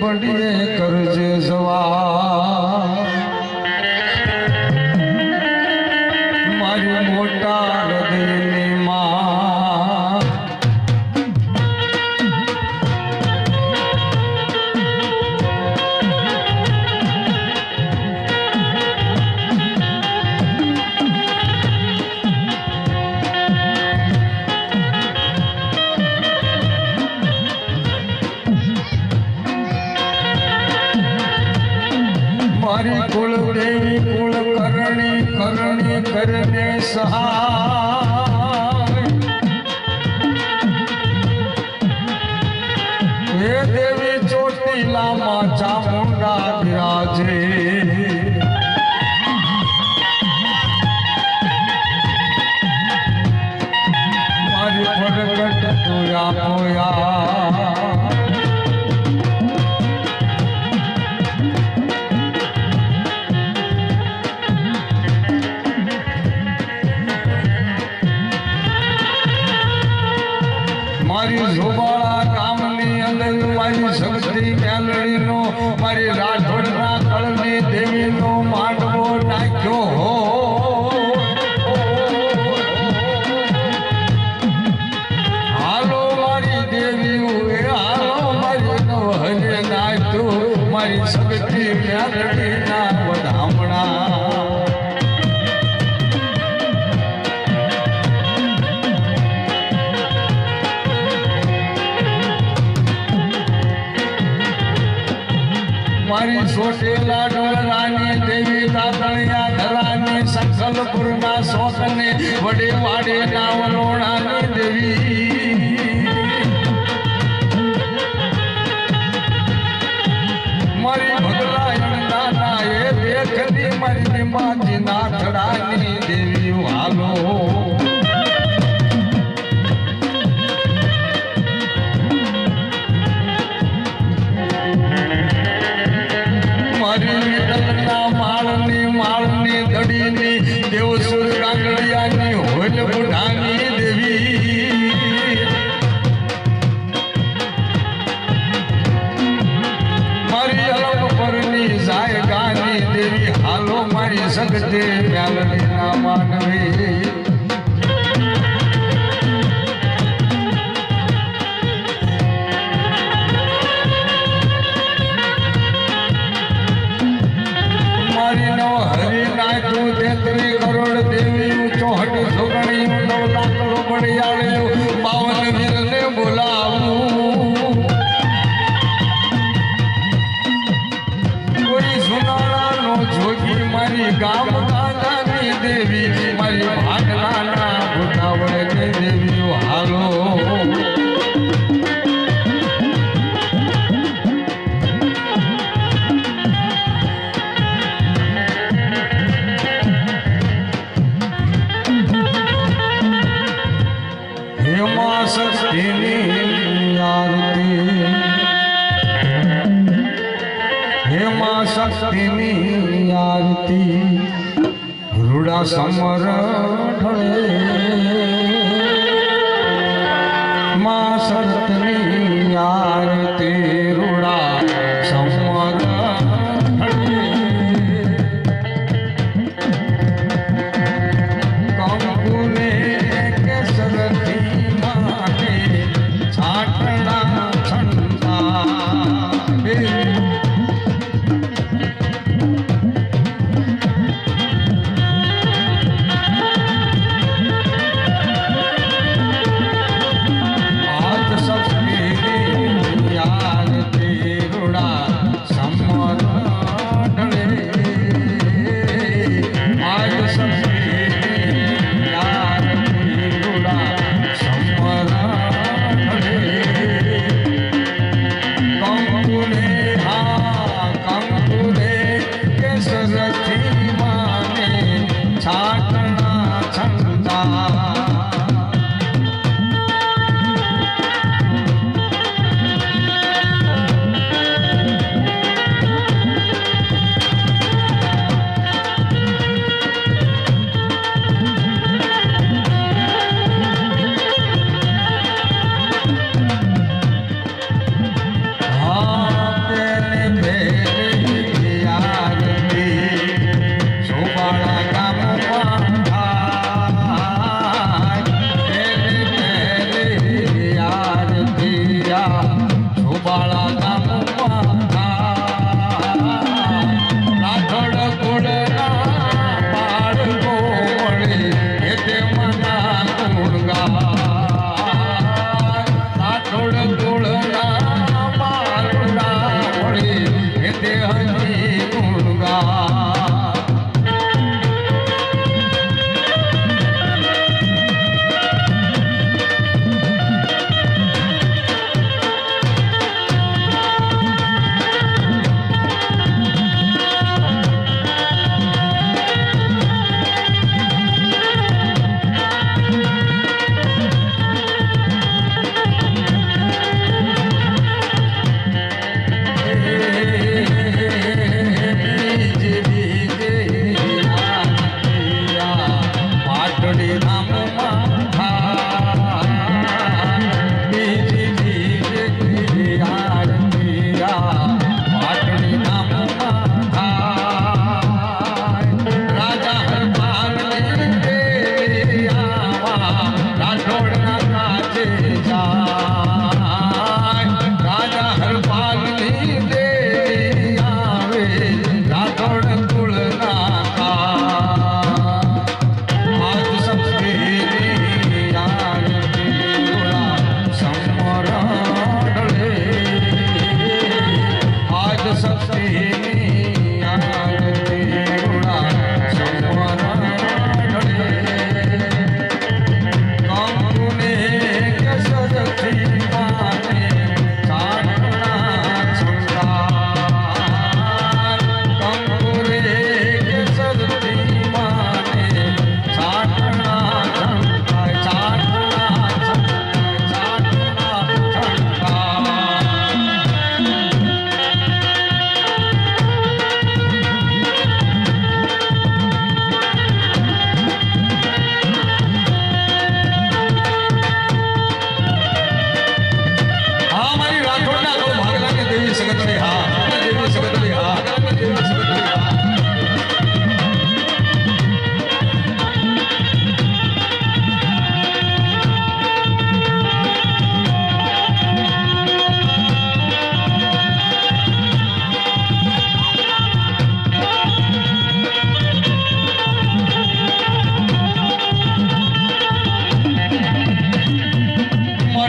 ભડીએ કરજે સવાર દેખની મારી નિમાજી નાથડાની રૂડા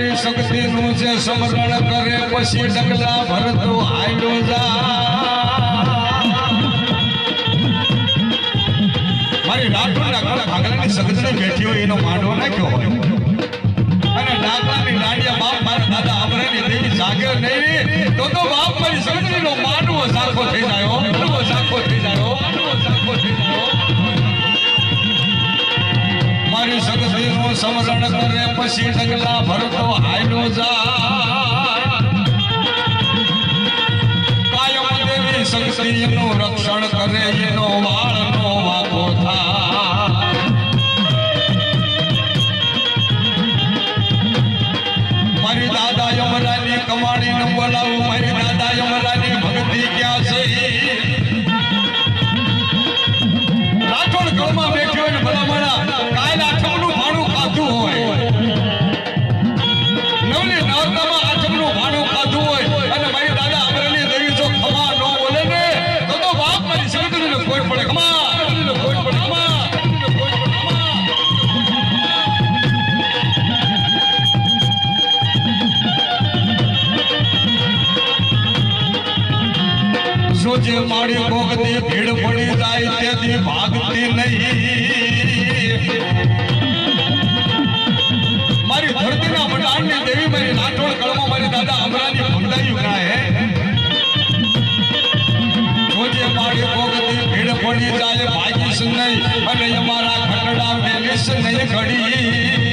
મારી શક્તિનું જે સમરણ કરે પછી ડગલા ભરતો જા. મારી રાઠોડના ગળા ભાગલાની સગતરી બેઠી હોય એનો માંડવો નાખ્યો હોય. અને ડાકલાની દાંડિયા બાપ મારા દાદા દેવી જાગે નહીં, તો તો બાપ મારી સગતરીનો માંડવો સારખો થઈ જાય સમરણ કરે પછી ડગલા ભરતો હાયલો જાય કાયમ દેવી સંસ્કૃતિનું રક્ષણ કરે એનો વાળ પૂછો જે મારી ભોગતી ભીડ પડી જાય તેથી ભાગતી નહીં. મારી ધરતીના ભંડારની દેવી મારી નાટોળ કળમાં મારી દાદા અમરાની ભંડાયું ગાય. જે મારી ભોગતી ભીડ પડી જાય, ભાગીશ નહીં. અને અમારા ખટડા મેલીશ નહીં ઘડી.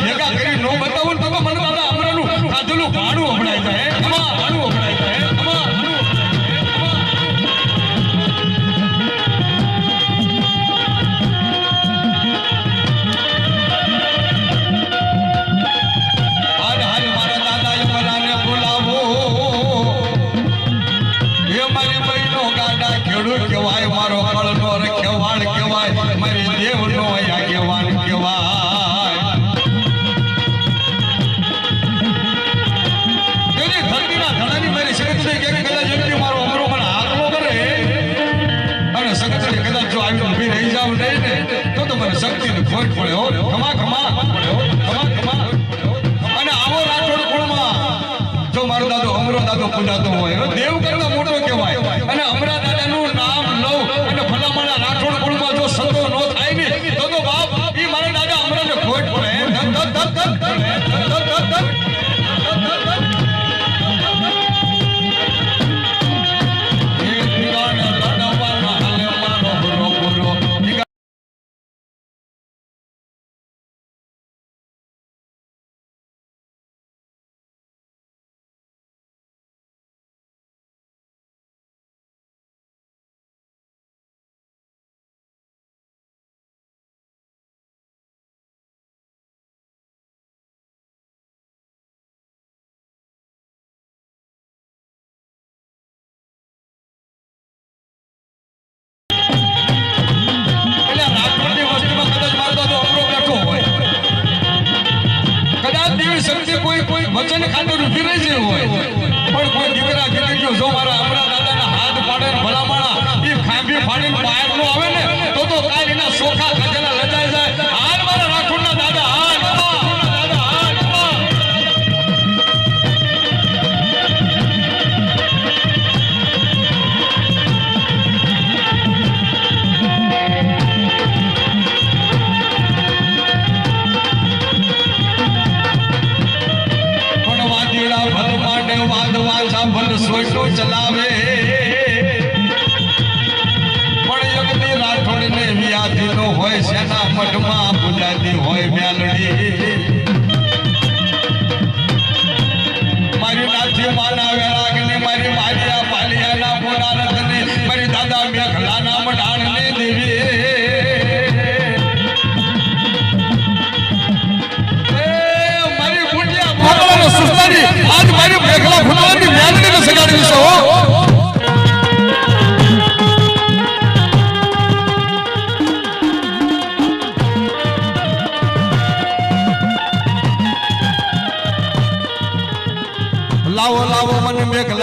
llega, llega. don't know জমা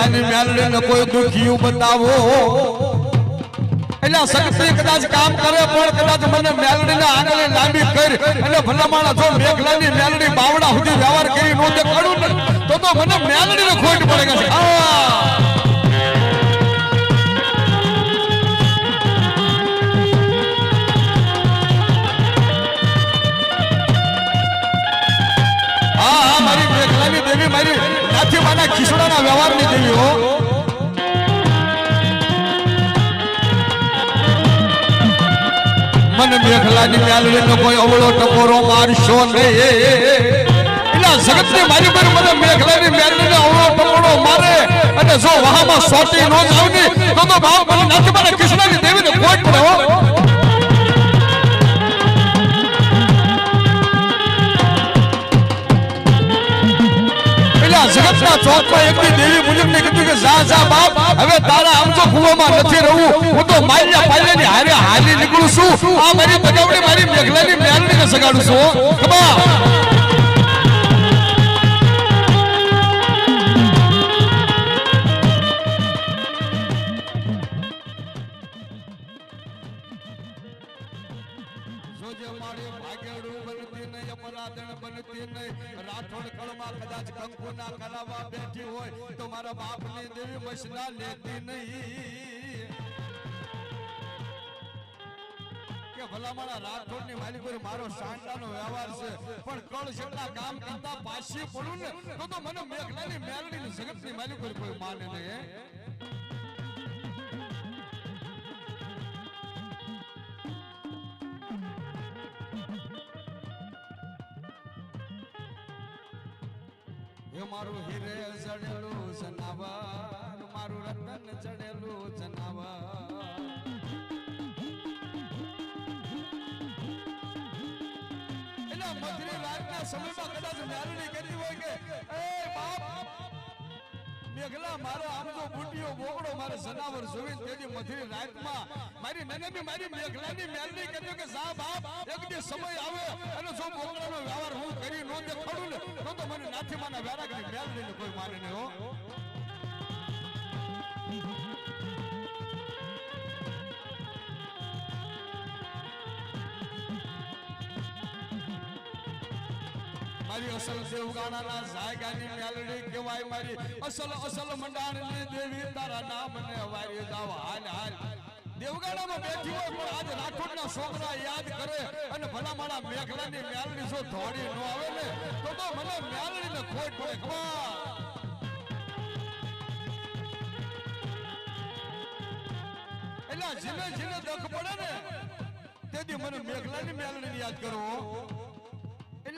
મને મેઘલાની મેલડીને કોઈ દુખિયું બતાવો. એટલે શક્તિ કદાચ કામ કરે, પણ કદાચ મને મેલડીને આંગળે લાંબી કરી અને ભલામાણા જો મેઘલાની મેલડી બાવડા સુધી વ્યવહાર કરી નો તે કરું ને, તો તો મને નો ખોટ પડે આ હા. માના ખીસડાના વ્યવહારની દેવી હો. મને મેઘલાની મેલડીનો કોઈ અવળો ટકોરો મારશો નહીં. એના જગતની મારી પર મને મેઘલાની મેલડીને અવળો ટકોરો મારે. અને જો વહામાં સોટી નો જાવ તો તો ભાવ મને નાથી માના કૃષ્ણની દેવીને કોઈ પડે પેલા જગતના ચોકમાં એકની દેવી મુજબને કીધું કે, જા જા, બાપ, હવે તારા આમ તો કૂવામાં નથી રહું હું તો માલ્યા પાલ્યાની હારે હાલી નીકળું છું આ મારી બજાવડી મારી મેઘલાની ને સગાડું છું, હો. કદાચ કંકુના કલાવા બેઠી હોય તો મારા બાપની દેવી મસના લેતી નહીં કે ભલામણા રાઠોડની માલિક પર મારો સાંડાનો વ્યવહાર છે પણ કળ જેટલા કામ કરતા પાછી પડું ને તો તો મને મેઘલાની મેલડીની જગતની માલિક પર કોઈ માને નહીં મારું હીરે, ચડેલું જનાવર. મારું રતન ચડેલું જનાવર. મધરી રાતના સમયમાં કદાચ નારી કહેતી હોય કે, એ બાપ મેઘલા, મારો આમજો બુટીઓ બોકડો, મારે જનાવર જોવી તેની મધરી રાતમાં મારી નનની મારી મેઘલાની મેલની કહેતી કે જા બાપ એક દી સમય આવે અને જો બોકડાનો વ્યવહાર હું કરી નો દે ખડું ને, તો તો મને નાથી માના વેરાગની મેલડીને કોઈ માને નહીં, હો. મારી અસલ દેવગાડાના જાયગાની મેલડી કહેવાય મારી. અસલ અસલ મંડાણની દેવી તારા નામને વારી જાવ. હાલ હાલ. દેવગાડામાં બેઠી હોય પણ આજ રાઠોડના છોકરા યાદ કરે અને ભલા મારા મેઘલાની મેલડી જો ધોળી ન આવે ને, તો તો મને મેલડીને ખોટ પડે. ખબર એટલે જીને જીને દખ પડે ને, તેથી મને મેઘલાની મેલડીને યાદ કરો.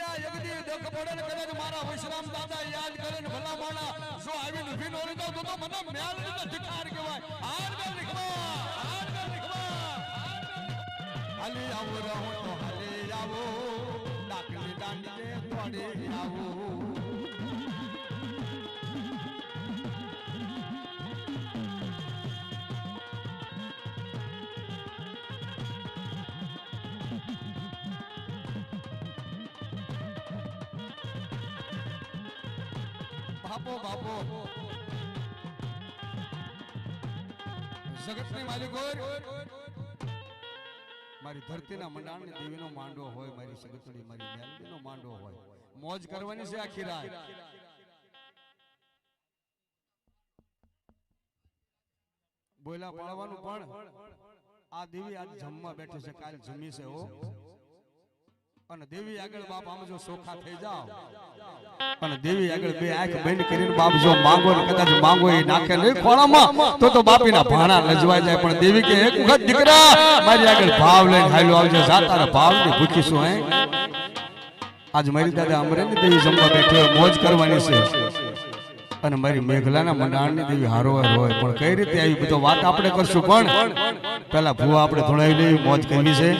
એટલે આ એકદી પડે કદાચ મારા વિશ્રામ દાદા યાદ કરે ને ભલા માણા. જો આવીને ઊભી નો રહી તો મને મેલડી નો ધિકાર કહેવાય. હાર ગલ લખવા હાર ગલ લખવા. અલી આવો રહો તો. બાપો બાપો. જગતની માલિક મારી ધરતીના મંડાણની દેવીનો માંડો હોય, મારી સગતડી મારી મેલડીનો માંડો હોય. મોજ કરવાની છે આખી રાત. બોયલા પાડવાનું પણ આ દેવી આજ જમવા બેઠી છે, કાલ જમી છે, હો. અને દેવી આગળ બાપ આમ જો સોખા થઈ જાવ અને દેવી આગળ બે આંખ બંધ કરીને બાપ જો માંગો ને કદાચ માંગો એ નાખે નહીં ખોળામાં તો તો બાપીના ભાણા લજવાઈ જાય. પણ દેવી કે એક વખત દીકરા મારી આગળ ભાવ લઈને હાલ્યો આવજો. જાતારા ભાવની ભૂખી છું હે? આજ મારી દાદા અમરે ને દેવી જમવા બેઠી મોજ કરવાની છે. અને મારી મેઘલાના મંડાણની દેવી હારોવાર હોય. પણ કઈ રીતે આવી બધો વાત આપણે કરશું? પણ પેલા ભૂવા આપણે ધોળાવી લેવી મોજ કરવી છે.